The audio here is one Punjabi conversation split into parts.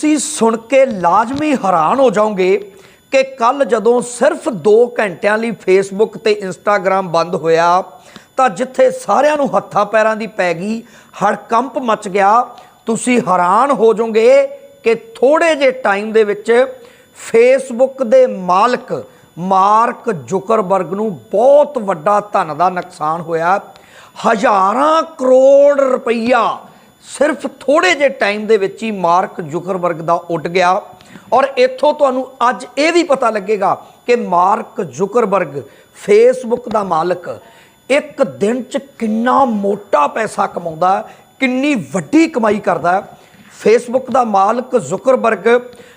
ਤੁਸੀਂ ਸੁਣ ਕੇ ਲਾਜ਼ਮੀ ਹੈਰਾਨ ਹੋ ਜਾਓਗੇ ਕਿ ਕੱਲ ਜਦੋਂ ਸਿਰਫ 2 ਘੰਟਿਆਂ ਲਈ ਫੇਸਬੁੱਕ ਤੇ ਇੰਸਟਾਗ੍ਰam ਬੰਦ ਹੋਇਆ, ਤਾਂ ਜਿੱਥੇ ਸਾਰਿਆਂ ਨੂੰ ਹੱਥਾਂ ਪੈਰਾਂ ਦੀ ਪੈ ਗਈ ਹੜਕੰਪ ਮਚ ਗਿਆ, ਤੁਸੀਂ ਹੈਰਾਨ ਹੋ ਜਾਓਗੇ ਕਿ ਥੋੜੇ ਜਿਹੇ ਟਾਈਮ ਦੇ ਵਿੱਚ ਫੇਸਬੁੱਕ ਦੇ ਮਾਲਕ ਮਾਰਕ ਜ਼ੁਕਰਬਰਗ ਨੂੰ ਬਹੁਤ ਵੱਡਾ ਧਨ ਦਾ ਨੁਕਸਾਨ ਹੋਇਆ। ਹਜ਼ਾਰਾਂ ਕਰੋੜ ਰੁਪਈਆ ਸਿਰਫ ਥੋੜੇ ਜਿਹੇ ਟਾਈਮ ਦੇ ਵਿੱਚ ਹੀ ਮਾਰਕ ਜ਼ੁਕਰਬਰਗ ਦਾ ਉੱਡ ਗਿਆ। ਔਰ ਇੱਥੋਂ ਤੁਹਾਨੂੰ ਅੱਜ ਇਹ ਵੀ ਪਤਾ ਲੱਗੇਗਾ ਕਿ ਮਾਰਕ ਜ਼ੁਕਰਬਰਗ ਫੇਸਬੁੱਕ ਦਾ ਮਾਲਕ ਇੱਕ ਦਿਨ 'ਚ ਕਿੰਨਾ ਮੋਟਾ ਪੈਸਾ ਕਮਾਉਂਦਾ ਕਿੰਨੀ ਵੱਡੀ ਕਮਾਈ ਕਰਦਾ ਫੇਸਬੁੱਕ ਦਾ ਮਾਲਕ ਜ਼ੁਕਰਬਰਗ,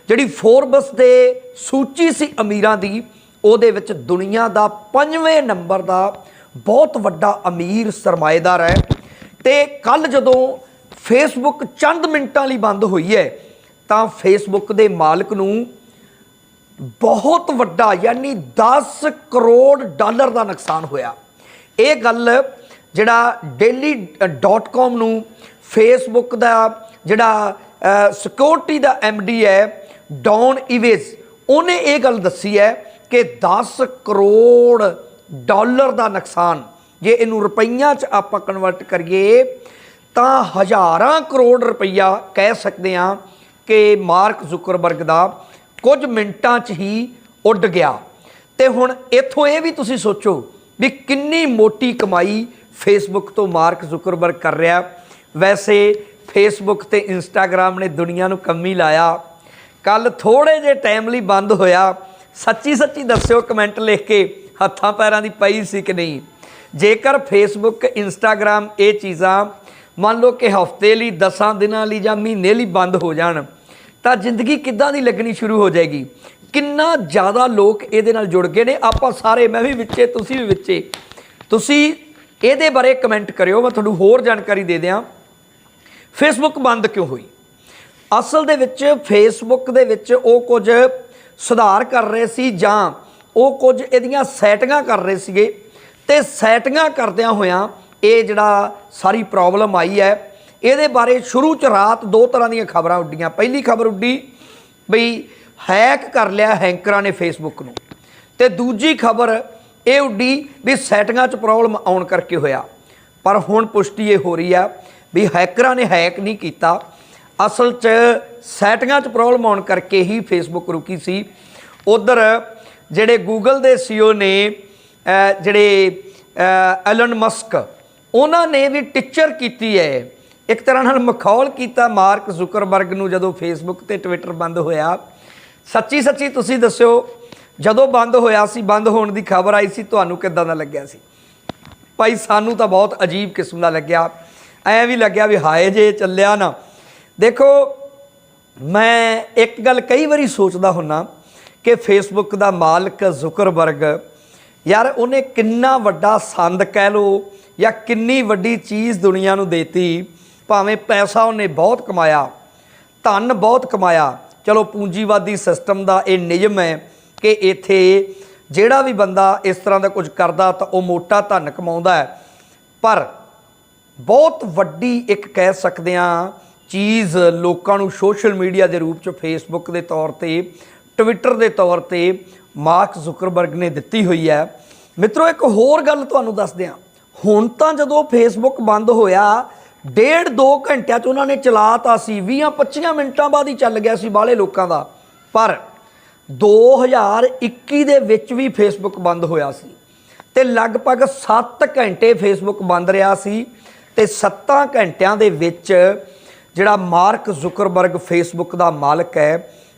ਜਿਹੜੀ ਫੋਰਬਸ ਦੇ ਸੂਚੀ ਸੀ ਅਮੀਰਾਂ ਦੀ, ਉਹਦੇ ਵਿੱਚ ਦੁਨੀਆ ਦਾ ਪੰਜਵੇਂ ਨੰਬਰ ਦਾ ਬਹੁਤ ਵੱਡਾ ਅਮੀਰ ਸਰਮਾਏਦਾਰ ਹੈ। ਤੇ ਕੱਲ ਜਦੋਂ ਫੇਸਬੁੱਕ ਚੰਦ ਮਿੰਟਾਂ ਲਈ ਬੰਦ ਹੋਈ ਹੈ, ਤਾਂ ਫੇਸਬੁੱਕ ਦੇ ਮਾਲਕ ਨੂੰ ਬਹੁਤ ਵੱਡਾ ਯਾਨੀ 10 ਕਰੋੜ ਡਾਲਰ ਦਾ ਨੁਕਸਾਨ ਹੋਇਆ। ਇਹ ਗੱਲ ਜਿਹੜਾ daily.com ਨੂੰ ਫੇਸਬੁੱਕ ਦਾ ਜਿਹੜਾ ਸਿਕਿਉਰਿਟੀ ਦਾ ਡੀ ਹੈ ਡੌਨ ਇਵੇਜ਼ ਉਹਨੇ ਇਹ ਗੱਲ ਦੱਸੀ ਹੈ ਕਿ 10 ਕਰੋੜ ਡਾਲਰ ਦਾ ਨੁਕਸਾਨ, ਜੇ ਇਹਨੂੰ ਰੁਪਈਆਂ 'ਚ ਆਪਾਂ ਕਨਵਰਟ ਕਰੀਏ ਤਾਂ ਹਜ਼ਾਰਾਂ ਕਰੋੜ ਰੁਪਈਆ ਕਹਿ ਸਕਦੇ ਹਾਂ ਕਿ ਮਾਰਕ ਜ਼ੁਕਰਬਰਗ ਦਾ ਕੁਝ ਮਿੰਟਾਂ 'ਚ ਹੀ ਉੱਡ ਗਿਆ। ਤੇ ਹੁਣ ਇੱਥੋਂ ਇਹ ਵੀ ਤੁਸੀਂ ਸੋਚੋ ਵੀ ਕਿੰਨੀ ਮੋਟੀ ਕਮਾਈ ਫੇਸਬੁੱਕ ਤੋਂ ਮਾਰਕ ਜ਼ੁਕਰਬਰਗ ਕਰ ਰਿਹਾ। ਵੈਸੇ ਫੇਸਬੁੱਕ ਤੇ ਇੰਸਟਾਗ੍ਰam ਨੇ ਦੁਨੀਆ ਨੂੰ ਕੰਮੀ ਲਾਇਆ। ਕੱਲ ਥੋੜੇ ਜੇ ਟਾਈਮ ਲਈ ਬੰਦ ਹੋਇਆ। ਸੱਚੀ ਸੱਚੀ ਦੱਸਿਓ ਕਮੈਂਟ ਲਿਖ ਕੇ ਹੱਥਾਂ ਪੈਰਾਂ ਦੀ ਪਈ ਸੀ ਕਿ ਨਹੀਂ? ਜੇਕਰ ਫੇਸਬੁੱਕ ਇੰਸਟਾਗ੍ਰam ਇਹ ਚੀਜ਼ਾਂ ਮੰਨ ਲਓ ਕਿ ਹਫ਼ਤੇ ਲਈ 10 ਦਿਨਾਂ ਲਈ ਜਾਂ ਮਹੀਨੇ ਲਈ ਬੰਦ ਹੋ ਜਾਣ, ਤਾਂ ਜ਼ਿੰਦਗੀ ਕਿੱਦਾਂ ਦੀ ਲੱਗਣੀ ਸ਼ੁਰੂ ਹੋ ਜਾਏਗੀ? ਕਿੰਨਾ ਜ਼ਿਆਦਾ ਲੋਕ ਇਹਦੇ ਨਾਲ ਜੁੜ ਗਏ ਨੇ? ਆਪਾਂ ਸਾਰੇ, ਮੈਂ ਵੀ ਵਿੱਚੇ, ਤੁਸੀਂ ਵੀ ਵਿੱਚੇ। ਤੁਸੀਂ ਇਹਦੇ ਬਾਰੇ ਕਮੈਂਟ ਕਰਿਓ, ਮੈਂ ਤੁਹਾਨੂੰ ਹੋਰ ਜਾਣਕਾਰੀ ਦੇ ਦਿਆਂ। ਫੇਸਬੁੱਕ ਬੰਦ ਕਿਉਂ ਹੋਈ? ਅਸਲ ਦੇ ਵਿੱਚ ਫੇਸਬੁੱਕ ਦੇ ਵਿੱਚ ਉਹ ਕੁਝ ਸੁਧਾਰ ਕਰ ਰਹੇ ਸੀ ਜਾਂ ਉਹ ਕੁਝ ਇਹਦੀਆਂ ਸੈਟਿੰਗਾਂ ਕਰ ਰਹੇ ਸੀਗੇ। ਤੇ ਸੈਟਿੰਗਾਂ ਕਰਦਿਆਂ ਹੋਇਆਂ ਇਹ ਜਿਹੜਾ ਸਾਰੀ ਪ੍ਰੋਬਲਮ ਆਈ ਹੈ, ਇਹਦੇ ਬਾਰੇ ਸ਼ੁਰੂ ਚ ਰਾਤ ਦੋ ਤਰ੍ਹਾਂ ਦੀਆਂ ਖਬਰਾਂ ਉੱਡੀਆਂ। ਪਹਿਲੀ ਖਬਰ ਉੱਡੀ ਬਈ ਹੈਕ ਕਰ ਲਿਆ ਹੈਂਕਰਾਂ ਨੇ ਫੇਸਬੁੱਕ ਨੂੰ। ਤੇ ਦੂਜੀ ਖਬਰ ਇਹ ਉੱਡੀ ਵੀ ਸੈਟਿੰਗਾਂ 'ਚ ਪ੍ਰੋਬਲਮ ਆਉਣ ਕਰਕੇ ਹੋਇਆ। ਪਰ ਹੁਣ ਪੁਸ਼ਟੀ ਇਹ ਹੋ ਰਹੀ ਆ ਵੀ ਹੈਕਰਾਂ ਨੇ ਹੈਕ ਨਹੀਂ ਕੀਤਾ। ਅਸਲ 'ਚ ਸੈਟਿੰਗਾਂ 'ਚ ਪ੍ਰੋਬਲਮ ਆਉਣ ਕਰਕੇ ਹੀ ਫੇਸਬੁੱਕ ਰੁਕੀ ਸੀ। ਉਧਰ ਜਿਹੜੇ ਗੂਗਲ ਦੇ ਸੀਓ ਨੇ ਜਿਹੜੇ ਐਲਨ ਮਸਕ ਉਹਨਾਂ ਨੇ ਵੀ ਟੀਚਰ ਕੀਤੀ ਹੈ। ਇੱਕ ਤਰ੍ਹਾਂ ਨਾਲ ਮਖੌਲ ਕੀਤਾ ਮਾਰਕ ਜ਼ੁਕਰਬਰਗ ਨੂੰ ਜਦੋਂ ਫੇਸਬੁੱਕ ਤੇ ਟਵਿੱਟਰ ਬੰਦ ਹੋਇਆ। ਸੱਚੀ ਸੱਚੀ ਤੁਸੀਂ ਦੱਸਿਓ, ਜਦੋਂ ਬੰਦ ਹੋਇਆ ਸੀ, ਬੰਦ ਹੋਣ ਦੀ ਖਬਰ ਆਈ ਸੀ, ਤੁਹਾਨੂੰ ਕਿੱਦਾਂ ਦਾ ਲੱਗਿਆ ਸੀ? ਭਾਈ, ਸਾਨੂੰ ਤਾਂ ਬਹੁਤ ਅਜੀਬ ਕਿਸਮ ਦਾ ਲੱਗਿਆ। ਐ ਵੀ ਲੱਗਿਆ ਵੀ ਹਾਏ ਜੇ ਚੱਲਿਆ ਨਾ। ਦੇਖੋ, ਮੈਂ ਇੱਕ ਗੱਲ ਕਈ ਵਾਰੀ ਸੋਚਦਾ ਹੁੰਨਾ ਕਿ ਫੇਸਬੁੱਕ ਦਾ ਮਾਲਕ ਜ਼ੁਕਰਬਰਗ ਯਾਰ, ਉਹਨੇ ਕਿੰਨਾ ਵੱਡਾ ਸੰਦ ਕਹਿ ਲੋ ਜਾਂ ਕਿੰਨੀ ਵੱਡੀ ਚੀਜ਼ ਦੁਨੀਆ ਨੂੰ ਦੇਤੀ, ਭਾਵੇਂ ਪੈਸਾ ਉਹਨੇ ਬਹੁਤ ਕਮਾਇਆ, ਧਨ ਬਹੁਤ ਕਮਾਇਆ। ਚਲੋ, ਪੂੰਜੀਵਾਦੀ ਸਿਸਟਮ ਦਾ ਇਹ ਨਿਯਮ ਹੈ ਕਿ ਇੱਥੇ ਜਿਹੜਾ ਵੀ ਬੰਦਾ ਇਸ ਤਰ੍ਹਾਂ ਦਾ ਕੁਝ ਕਰਦਾ ਤਾਂ ਉਹ ਮੋਟਾ ਧਨ ਕਮਾਉਂਦਾ ਹੈ। ਪਰ ਬਹੁਤ ਵੱਡੀ ਇੱਕ ਕਹਿ ਸਕਦੇ ਆ ਚੀਜ਼ ਲੋਕਾਂ ਨੂੰ ਸੋਸ਼ਲ ਮੀਡੀਆ ਦੇ ਰੂਪ ਚ ਫੇਸਬੁੱਕ ਦੇ ਤੌਰ ਤੇ ਟਵਿੱਟਰ ਦੇ ਤੌਰ ਤੇ ਮਾਰਕ ਜ਼ੁਕਰਬਰਗ ਨੇ ਦਿੱਤੀ ਹੋਈ ਹੈ। ਮਿੱਤਰੋ, ਇੱਕ ਹੋਰ ਗੱਲ ਤੁਹਾਨੂੰ ਦੱਸਦੇ ਆ ਹੁਣ ਤਾਂ ਜਦੋਂ ਫੇਸਬੁੱਕ ਬੰਦ ਹੋਇਆ, ਡੇਢ ਦੋ ਘੰਟਿਆਂ ਚ ਉਹਨਾਂ ਨੇ ਚਲਾਤਾ ਸੀ 20 25 ਮਿੰਟਾਂ ਬਾਅਦ ਹੀ ਚੱਲ ਗਿਆ ਸੀ ਬਾਹਲੇ ਲੋਕਾਂ ਦਾ। ਪਰ 2021 ਦੇ ਵਿੱਚ ਵੀ ਫੇਸਬੁੱਕ ਬੰਦ ਹੋਇਆ ਸੀ ਤੇ ਲਗਭਗ 7 ਘੰਟੇ ਫੇਸਬੁੱਕ ਬੰਦ ਰਿਹਾ ਸੀ ਤੇ 7 ਘੰਟਿਆਂ ਦੇ ਵਿੱਚ ਜਿਹੜਾ ਮਾਰਕ ਜ਼ੁਕਰਬਰਗ ਫੇਸਬੁੱਕ ਦਾ ਮਾਲਕ ਹੈ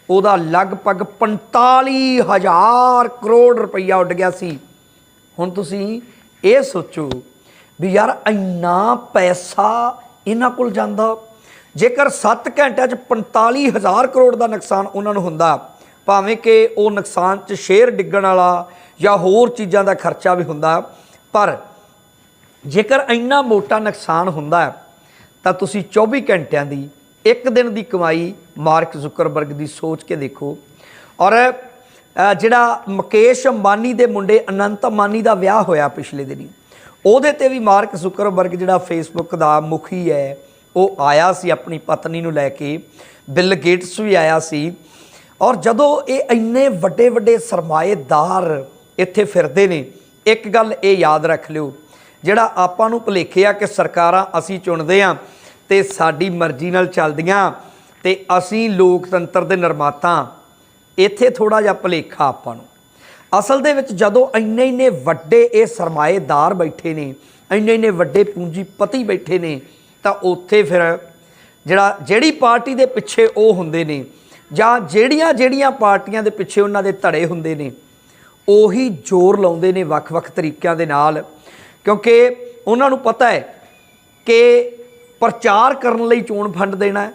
ਉਹਦਾ ਲਗਭਗ 45000 ਕਰੋੜ ਰੁਪਈਆ ਉੱਡ ਗਿਆ ਸੀ। ਹੁਣ ਤੁਸੀਂ ਇਹ ਸੋਚੋ ਵੀ ਯਾਰ ਇੰਨਾ ਪੈਸਾ ਇਹਨਾਂ ਕੋਲ ਜਾਂਦਾ। ਜੇਕਰ 7 ਘੰਟਿਆਂ ਚ 45000 ਕਰੋੜ ਦਾ ਨੁਕਸਾਨ ਉਹਨਾਂ ਨੂੰ ਹੁੰਦਾ, ਭਾਵੇਂ ਕਿ ਉਹ ਨੁਕਸਾਨ ਚ ਸ਼ੇਅਰ ਡਿੱਗਣ ਵਾਲਾ ਜਾਂ ਹੋਰ ਚੀਜ਼ਾਂ ਦਾ ਖਰਚਾ ਵੀ ਹੁੰਦਾ, ਪਰ ਜੇਕਰ ਇੰਨਾ ਮੋਟਾ ਨੁਕਸਾਨ ਹੁੰਦਾ, ਤਾਂ ਤੁਸੀਂ 24 ਘੰਟਿਆਂ ਦੀ ਇੱਕ ਦਿਨ ਦੀ ਕਮਾਈ ਮਾਰਕ ਜ਼ੁਕਰਬਰਗ ਦੀ ਸੋਚ ਕੇ ਦੇਖੋ। ਔਰ ਜਿਹੜਾ ਮੁਕੇਸ਼ ਅੰਬਾਨੀ ਦੇ ਮੁੰਡੇ ਅਨੰਤ ਅੰਬਾਨੀ ਦਾ ਵਿਆਹ ਹੋਇਆ ਪਿਛਲੇ ਦਿਨੀ, ਉਹਦੇ ਤੇ ਵੀ ਮਾਰਕ ਜ਼ੁਕਰਬਰਗ ਜਿਹੜਾ ਫੇਸਬੁੱਕ ਦਾ ਮੁਖੀ ਹੈ, ਉਹ ਆਇਆ ਸੀ ਆਪਣੀ ਪਤਨੀ ਨੂੰ ਲੈ ਕੇ, ਬਿਲ ਗੇਟਸ ਵੀ ਆਇਆ ਸੀ। ਔਰ ਜਦੋਂ ਇਹ ਇੰਨੇ ਵੱਡੇ ਵੱਡੇ ਸਰਮਾਏਦਾਰ ਇੱਥੇ ਫਿਰਦੇ ਨੇ, ਇੱਕ ਗੱਲ ਇਹ ਯਾਦ ਰੱਖ ਲਿਓ, ਜਿਹੜਾ ਆਪਾਂ ਨੂੰ ਭੁਲੇਖੇ ਆ ਕਿ ਸਰਕਾਰਾਂ ਅਸੀਂ ਚੁਣਦੇ ਆ ਤੇ ਸਾਡੀ ਮਰਜ਼ੀ ਨਾਲ ਚੱਲਦੀਆਂ ਤੇ ਅਸੀਂ ਲੋਕਤੰਤਰ ਦੇ ਨਿਰਮਾਤਾ ਇੱਥੇ ਥੋੜਾ ਜਿਹਾ ਭੁਲੇਖਾ ਆਪਾਂ ਨੂੰ। ਅਸਲ ਦੇ ਵਿੱਚ ਜਦੋਂ ਇੰਨੇ ਇੰਨੇ ਵੱਡੇ ਇਹ ਸਰਮਾਏਦਾਰ ਬੈਠੇ ਨੇ, ਇੰਨੇ ਇੰਨੇ ਵੱਡੇ ਪੂੰਜੀਪਤੀ ਬੈਠੇ ਨੇ, ਤਾਂ ਉੱਥੇ ਫਿਰ ਜਿਹੜਾ, ਜਿਹੜੀ ਪਾਰਟੀ ਦੇ ਪਿੱਛੇ ਉਹ ਹੁੰਦੇ ਨੇ, ਜਾਂ ਜਿਹੜੀਆਂ ਜਿਹੜੀਆਂ ਪਾਰਟੀਆਂ ਦੇ ਪਿੱਛੇ ਉਹਨਾਂ ਦੇ ਧੜੇ ਹੁੰਦੇ ਨੇ, ਉਹੀ ਜ਼ੋਰ ਲਾਉਂਦੇ ਨੇ ਵੱਖ-ਵੱਖ ਤਰੀਕਿਆਂ ਦੇ ਨਾਲ। ਕਿਉਂਕਿ ਉਹਨਾਂ ਨੂੰ ਪਤਾ ਹੈ ਕਿ ਪ੍ਰਚਾਰ ਕਰਨ ਲਈ ਚੋਣ ਫੰਡ ਦੇਣਾ ਹੈ,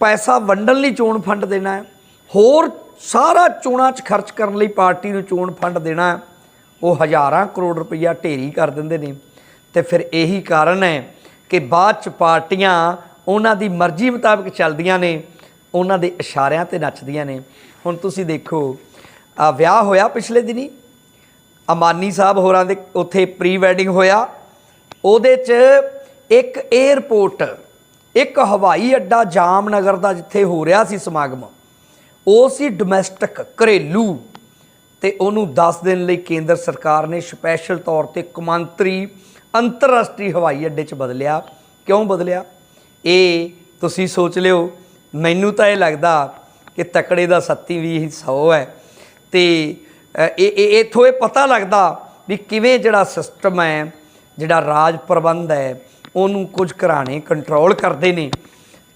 ਪੈਸਾ ਵੰਡਣ ਲਈ ਚੋਣ ਫੰਡ ਦੇਣਾ ਹੈ, ਹੋਰ ਸਾਰਾ ਚੋਣਾਂ 'ਚ ਖਰਚ ਕਰਨ ਲਈ ਪਾਰਟੀ ਨੂੰ ਚੋਣ ਫੰਡ ਦੇਣਾ ਹੈ, ਉਹ ਹਜ਼ਾਰਾਂ ਕਰੋੜ ਰੁਪਈਆ ਢੇਰੀ ਕਰ ਦਿੰਦੇ ਨੇ। ਤੇ ਫਿਰ ਇਹੀ ਕਾਰਨ ਹੈ ਕਿ ਬਾਅਦ 'ਚ ਪਾਰਟੀਆਂ ਉਹਨਾਂ ਦੀ ਮਰਜ਼ੀ ਮੁਤਾਬਕ ਚੱਲਦੀਆਂ ਨੇ, ਉਹਨਾਂ ਦੇ ਇਸ਼ਾਰਿਆਂ ਤੇ ਨੱਚਦੀਆਂ ਨੇ। ਹੁਣ ਤੁਸੀਂ ਦੇਖੋ, ਆ ਵਿਆਹ ਹੋਇਆ ਪਿਛਲੇ ਦਿਨੀ, ਅਮਾਨੀ ਸਾਹਿਬ ਹੋਰਾਂ ਦੇ ਉੱਥੇ ਪ੍ਰੀ ਵੈਡਿੰਗ ਹੋਇਆ, ਉਹਦੇ 'ਚ ਇੱਕ 에ਅਰਪੋਰਟ ਇੱਕ ਹਵਾਈ ਅੱਡਾ ਜਾਮਨਗਰ ਦਾ ਜਿੱਥੇ ਹੋ ਰਿਹਾ ਸੀ ਸਮਾਗਮ, ਉਹ ਸੀ ਡੋਮੈਸਟਿਕ ਘਰੇਲੂ ਤੇ ਉਹਨੂੰ 10 ਦਿਨ ਲਈ ਕੇਂਦਰ ਸਰਕਾਰ ਨੇ ਸਪੈਸ਼ਲ ਤੌਰ ਤੇ ਕੌਮਾਂਤਰੀ ਅੰਤਰਰਾਸ਼ਟਰੀ ਹਵਾਈ ਅੱਡੇ 'ਚ ਬਦਲਿਆ। ਕਿਉਂ ਬਦਲਿਆ? ਇਹ ਤੁਸੀਂ ਸੋਚ ਲਿਓ, ਮੈਨੂੰ ਤਾਂ ਇਹ ਲੱਗਦਾ ਕਿ ਤਕੜੇ ਦਾ ਸੱਤੀ ਵੀ 100 ਹੈ ਤੇ ਇਹ ਇਹ ਇਥੋਂ ਇਹ ਪਤਾ ਲੱਗਦਾ ਵੀ ਕਿਵੇਂ ਜਿਹੜਾ ਸਿਸਟਮ ਹੈ, ਜਿਹੜਾ ਰਾਜ ਪ੍ਰਬੰਧ ਹੈ ਉਹਨੂੰ ਕੁਝ ਘਰਾਣੇ ਕੰਟਰੋਲ ਕਰਦੇ ਨੇ।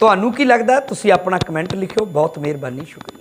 ਤੁਹਾਨੂੰ ਕੀ ਲੱਗਦਾ? ਤੁਸੀਂ ਆਪਣਾ ਕਮੈਂਟ ਲਿਖਿਓ। ਬਹੁਤ ਮਿਹਰਬਾਨੀ, ਸ਼ੁਕਰੀਆ।